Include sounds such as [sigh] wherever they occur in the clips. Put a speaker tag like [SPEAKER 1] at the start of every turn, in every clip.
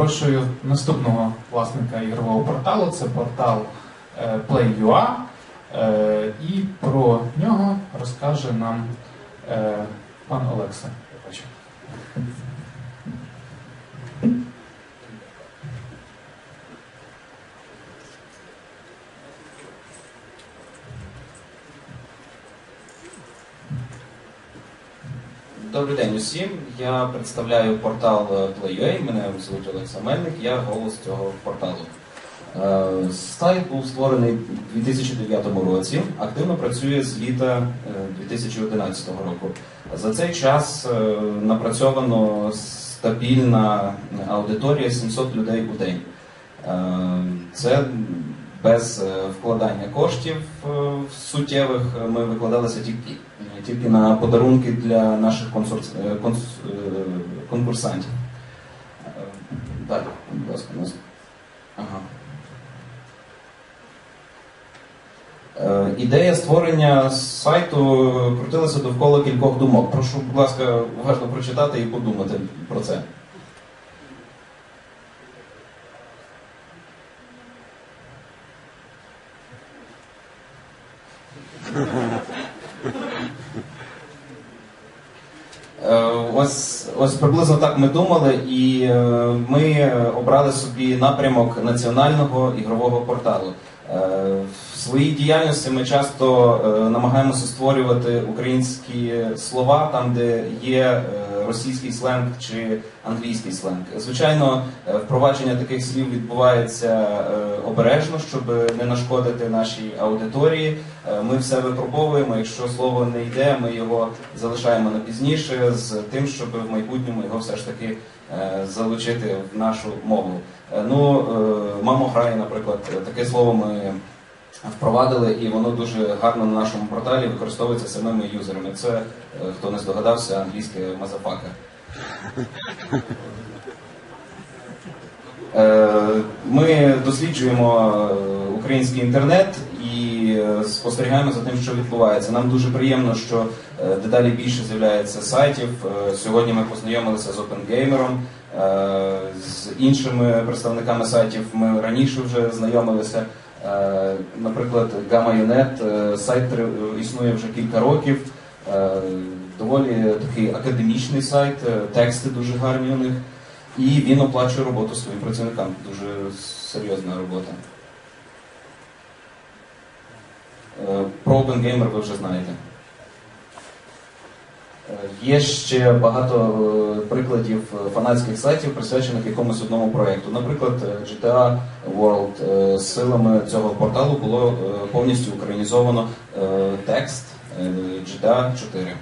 [SPEAKER 1] Запрошую наступного власника ігрового порталу. Це портал е, Play.ua. Е, І про нього розкаже нам е, пан Олекса.
[SPEAKER 2] Добрий день усім. Я представляю портал е, Play.ua, мене звуть Олекса Мельник, я голос цього порталу. Е, Сайт був створений у 2009 році, активно працює з літа е, 2011 року. За цей час е, напрацьовано стабільна аудиторія 700 людей у день. Е, Це без е, вкладання коштів е, суттєвих е, ми викладалися тільки, тільки на подарунки для наших консурс- е, конс- е, конкурсантів. Е, Далі, будь ласка, нас. Ага. Ідея створення сайту крутилася довкола кількох думок. Прошу, будь ласка, уважно прочитати і подумати про це. [laughs] Ось, ось приблизно так ми думали, і е, ми обрали собі напрямок національного ігрового порталу. Е, В своїй діяльності ми часто е, намагаємося створювати українські слова там, де є е, російський сленг чи англійський сленг. Звичайно, е, впровадження таких слів відбувається е, обережно, щоб не нашкодити нашій аудиторії. Е, Ми все випробовуємо. Якщо слово не йде, ми його залишаємо на пізніше з тим, щоб в майбутньому його все ж таки е, залучити в нашу мову. Е, Ну, мамо грає, наприклад, таке слово ми впровадили, і воно дуже гарно на нашому порталі використовується самими юзерами. Це, хто не здогадався, англійське мазафака. [laughs] Е, Ми досліджуємо е, український інтернет і е, спостерігаємо за тим, що відбувається. Нам дуже приємно, що дедалі більше з'являється сайтів. Сьогодні ми познайомилися з OpenGamer, з іншими представниками сайтів. Ми раніше вже знайомилися. Наприклад, Gamma.unet, е, сайт існує вже кілька років. Доволі такий академічний сайт, тексти дуже гарні у них. І він оплачує роботу своїм працівникам. Дуже серйозна робота. Е, Про OpenGamer ви вже знаєте. Е, Є ще багато е, прикладів фанатських сайтів, присвячених якомусь одному проєкту. Наприклад, GTA World силами цього порталу було повністю українізовано текст GTA 4.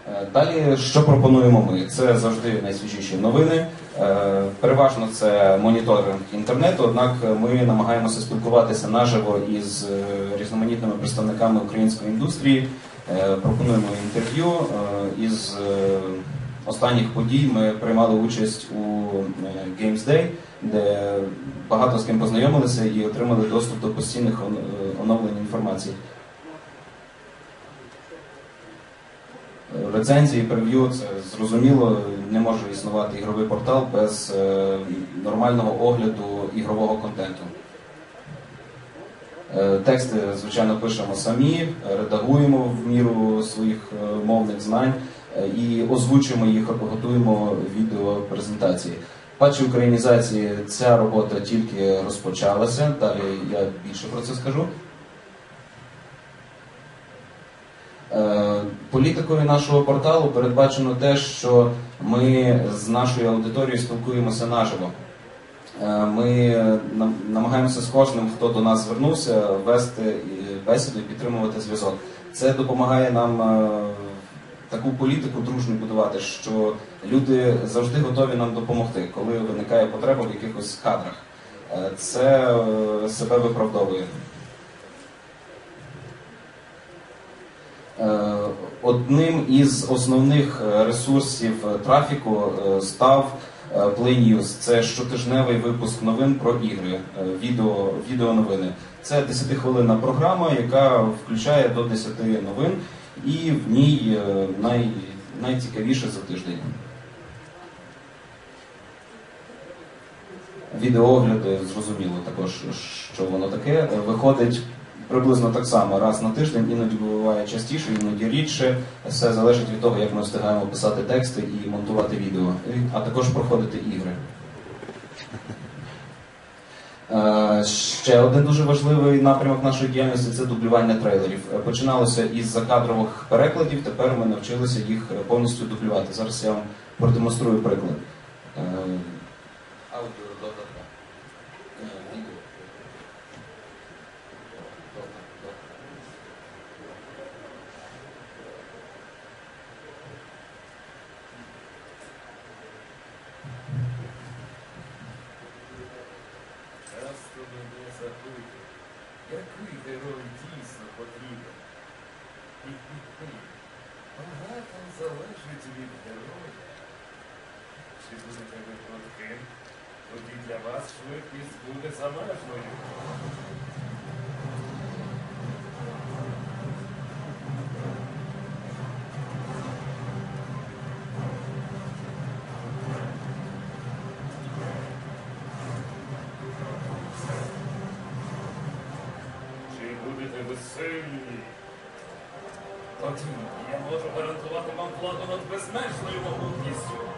[SPEAKER 2] Е, Далі, що пропонуємо ми? Це завжди найсвіжіші новини. Е, Переважно це моніторинг інтернету, однак ми намагаємося спілкуватися наживо із е, різноманітними представниками української індустрії. Е, Пропонуємо інтерв'ю Е, із е, останніх подій. Ми приймали участь у е, Games Day, де багато з ким познайомилися і отримали доступ до постійних е, оновлень інформації. Рецензії, прев'ю це зрозуміло, не може існувати ігровий портал без е, нормального огляду ігрового контенту. Е, Тексти, звичайно, пишемо самі, редагуємо в міру своїх е, мовних знань і озвучуємо їх, готуємо відеопрезентації. Патчі українізації ця робота тільки розпочалася. Далі я більше про це скажу. Політикою нашого порталу передбачено те, що ми з нашою аудиторією спілкуємося наживо. Е, Ми намагаємося з кожним, хто до нас звернувся, вести бесіду і підтримувати зв'язок. Це допомагає нам е, таку політику дружню будувати, що люди завжди готові нам допомогти, коли виникає потреба в якихось кадрах. Е, Це е, себе виправдовує одним із основних е, ресурсів е, трафіку е, став PlayNews. Це щотижневий випуск новин про ігри, відео, відео новини. Це 10-хвилинна програма, яка включає до 10 новин, і в ній най, найцікавіше за тиждень. Відеогляди зрозуміло також, що воно таке. Виходить приблизно так само раз на тиждень, іноді буває частіше, іноді рідше. Все залежить від того, як ми встигаємо писати тексти і монтувати відео, а також проходити ігри. Е, Ще один дуже важливий напрямок нашої діяльності це дублювання трейлерів. Е, Починалося із закадрових перекладів, тепер ми навчилися їх е, повністю дублювати. Зараз я вам продемонструю приклад. Аудіо додатка. Дота, дота.
[SPEAKER 3] Часто мене запитують, який герой дійсно потрібен. Хі-хі-хі. Багато залежить від героя. Чи будете ви крутким, тоді для вас швидкість буде замежною. Чи будете ви? Тоді я можу гарантувати вам владу над безмежною могутністю.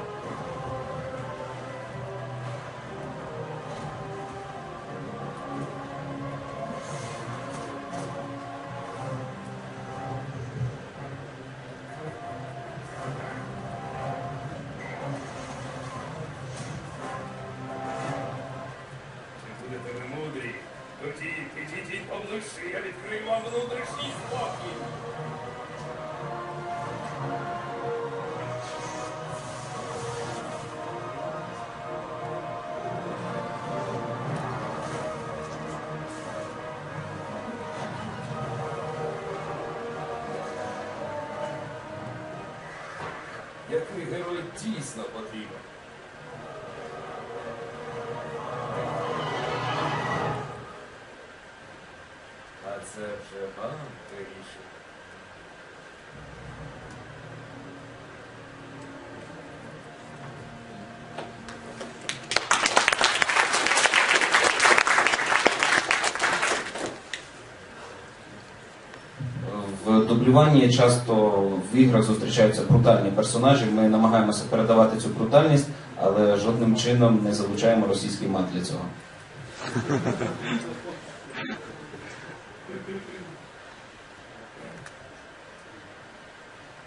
[SPEAKER 3] Який герой дійсно потрібен? А це вже вам вирішити.
[SPEAKER 2] В дублюванні часто в іграх зустрічаються брутальні персонажі. Ми намагаємося передавати цю брутальність, але жодним чином не залучаємо російський мат для цього.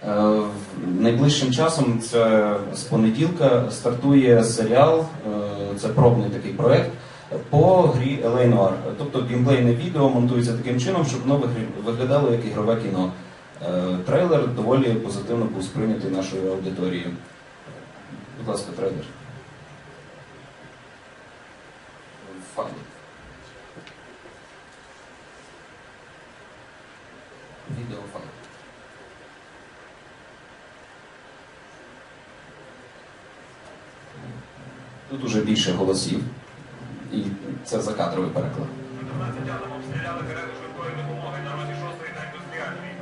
[SPEAKER 2] Е, Найближчим часом це з понеділка стартує серіал, е, це пробний такий проект по грі Noir. Тобто геймплейне відео монтується таким чином, щоб воно виглядало як ігрове кіно. Е, Трейлер доволі позитивно був сприйнятий нашою аудиторією. Будь ласка, трейлер. Файл. Відео файл. Тут уже більше голосів. І це закадровий переклад.
[SPEAKER 3] 12 атом обстріляли швидкої допомоги на роті 6-ї та індустріальної.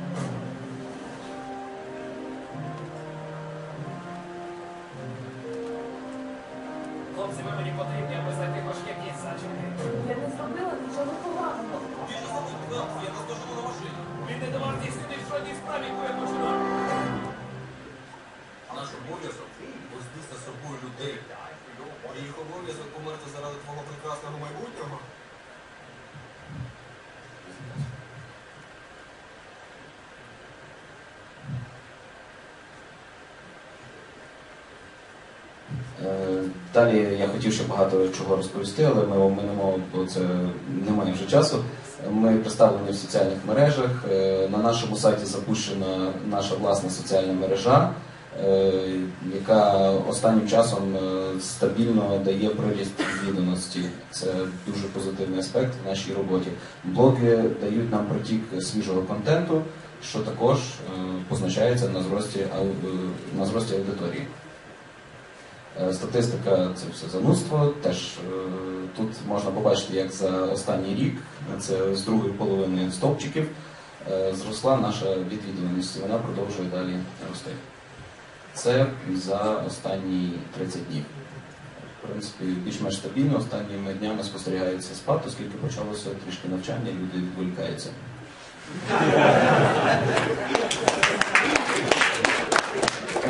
[SPEAKER 3] Хлопці, ви мені потрібні, аби знайти хоч якісь.
[SPEAKER 4] Я не зробила нічого поганого.
[SPEAKER 3] Він не давав здійснити в жодній справі, яку я починав.
[SPEAKER 5] Наш обов'язок вести за собою людей. Їх обов'язок померти заради твого прекрасного майбутнього.
[SPEAKER 2] Е, Далі я хотів ще багато чого розповісти, але ми оминемо, бо це немає вже часу. Ми представлені в соціальних мережах. Е, На нашому сайті запущена наша власна соціальна мережа, яка останнім часом е, стабільно дає приріст відомості. Це дуже позитивний аспект в нашій роботі. Блоги дають нам протік свіжого контенту, що також е, позначається на зрості, е, на зрості аудиторії. Е, Статистика це все занудство. Теж е, тут можна побачити, як за останній рік, це з другої половини стовпчиків, е, зросла наша відвідуваність, і вона продовжує далі рости. Це за останні 30 днів. в принципі, більш-менш стабільно. Останніми днями спостерігається спад, оскільки почалося трішки навчання, люди відволікаються.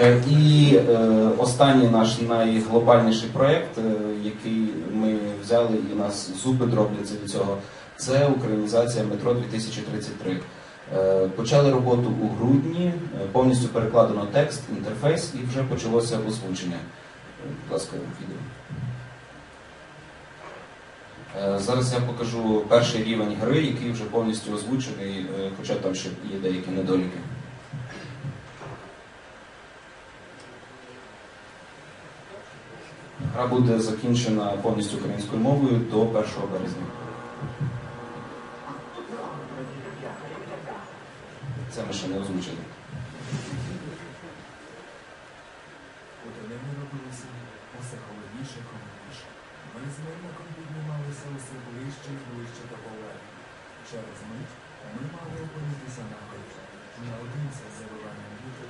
[SPEAKER 2] Е, І е, останній наш найглобальніший проєкт, е, який ми взяли і нас зуби дробляться від цього, це українізація метро 2033. Е, Почали роботу у грудні, е, повністю перекладено текст, інтерфейс і вже почалося озвучення. Е, Будь ласка, відео. Зараз я покажу перший рівень гри, який вже повністю озвучений, хоча там ще є деякі недоліки. Гра буде закінчена повністю українською мовою до 1 березня. Це ми ще не озвучили.
[SPEAKER 6] У долині робилося усе холодніше і холодніше. Ми з мирником піднімалися усе ближче і ближче до поверхні. Через мить ми мали опинитися на горі. Наодинці з завиванням вітру,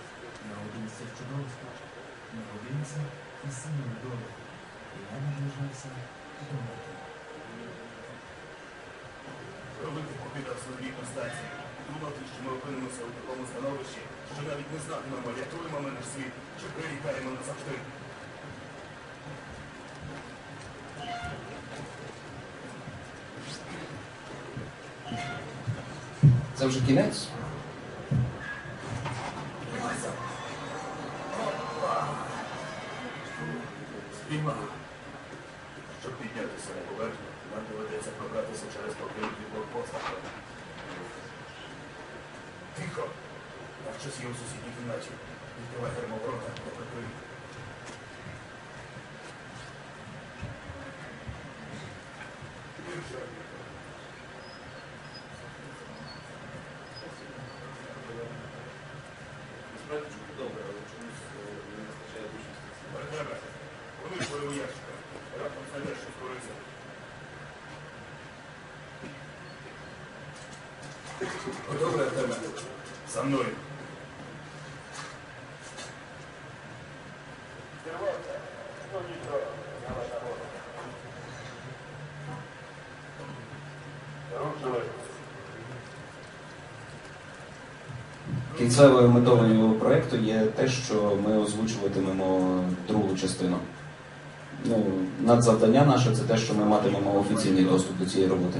[SPEAKER 6] наодинці з чудовством, наодинці із синім долем. І я наближався до мети.
[SPEAKER 7] Коли ти покидав свою рідну стацію, думав ти, що ми опинимося у такому становищі, що навіть не знатимемо, рятуємо ми наш світ, чи прирікаємо назавжди.
[SPEAKER 2] Це вже кінець.
[SPEAKER 7] Спіймав. Щоб піднятися на поверхню, нам доведеться пробратися через покинуті блокпоста. Тихо! Там щось є у сусідній кімнаті. Відкривай гермоворота, прикрию. Більше.
[SPEAKER 2] Насправді добре, але чомусь не вистачає душності.
[SPEAKER 7] Вони у ящика. Раптом що скориться. Добре, Артеме. За мною.
[SPEAKER 2] Кінцевою метою проєкту є те, що ми озвучуватимемо другу частину. Ну, надзавдання наше це те, що ми матимемо офіційний доступ до цієї роботи.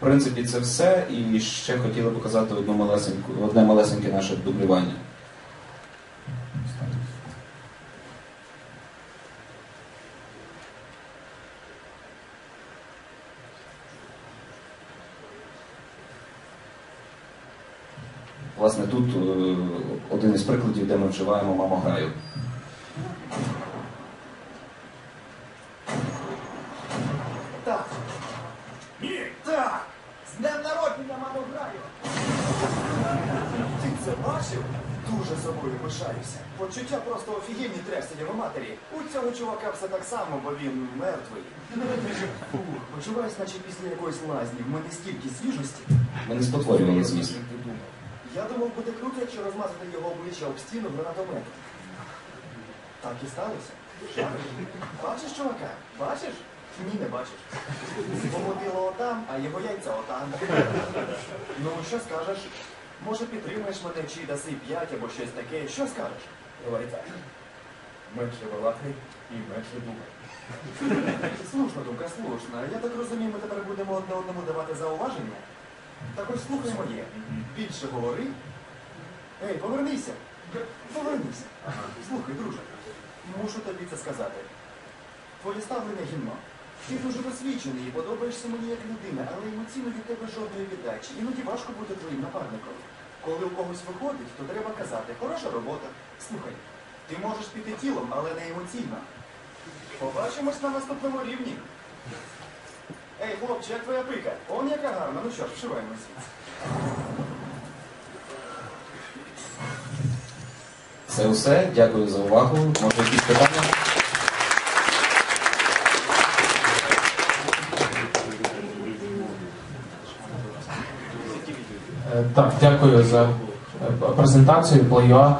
[SPEAKER 2] В принципі, це все. І ще хотіли показати одну малесеньку, одне малесеньке наше дублювання. Власне, тут е, один із прикладів, де ми вживаємо мамограю.
[SPEAKER 6] Так,
[SPEAKER 7] Ні!
[SPEAKER 6] так! З днем народження, мамо, граю! Ти це бачив? Дуже собою пишаюся. Почуття просто офігенні трясені в матері. У цього чувака все так само, бо він мертвий. Фух, почуваюсь, наче після якоїсь лазні. В мене стільки свіжості.
[SPEAKER 2] Ми не спотворювали зміст.
[SPEAKER 6] Я думав, буде круто, якщо розмазати його обличчя об стіну гранатометом. Так і сталося. Бачиш, чувака? Бачиш? Ні, не бачиш. Його отам, а його яйця отам. Ну, що скажеш? Може підтримаєш мене чи даси п'ять або щось таке. Що скажеш?
[SPEAKER 3] Давай так. Менше балакай і менше думай.
[SPEAKER 6] Слушна думка, слушна. Я так розумію, ми тепер будемо одне одному давати зауваження. Так ось слухай моє. Більше говори. Ей, повернися. Повернися. Слухай, друже, мушу тобі це сказати. Твоє ставлення гімно. Ти дуже досвідчений і подобаєшся мені як людина, але емоційно від тебе жодної віддачі. Іноді важко бути твоїм напарником. Коли у когось виходить, то треба казати, хороша робота. Слухай, ти можеш піти тілом, але не емоційно. Побачимось на наступному рівні. Ей, хлопче, як твоя пика? Он яка гарна. Ну що ж, вшиваємося.
[SPEAKER 2] Це все. Дякую за увагу. Може, якісь питання?
[SPEAKER 1] Е, Так, дякую за е, презентацію Плеюа.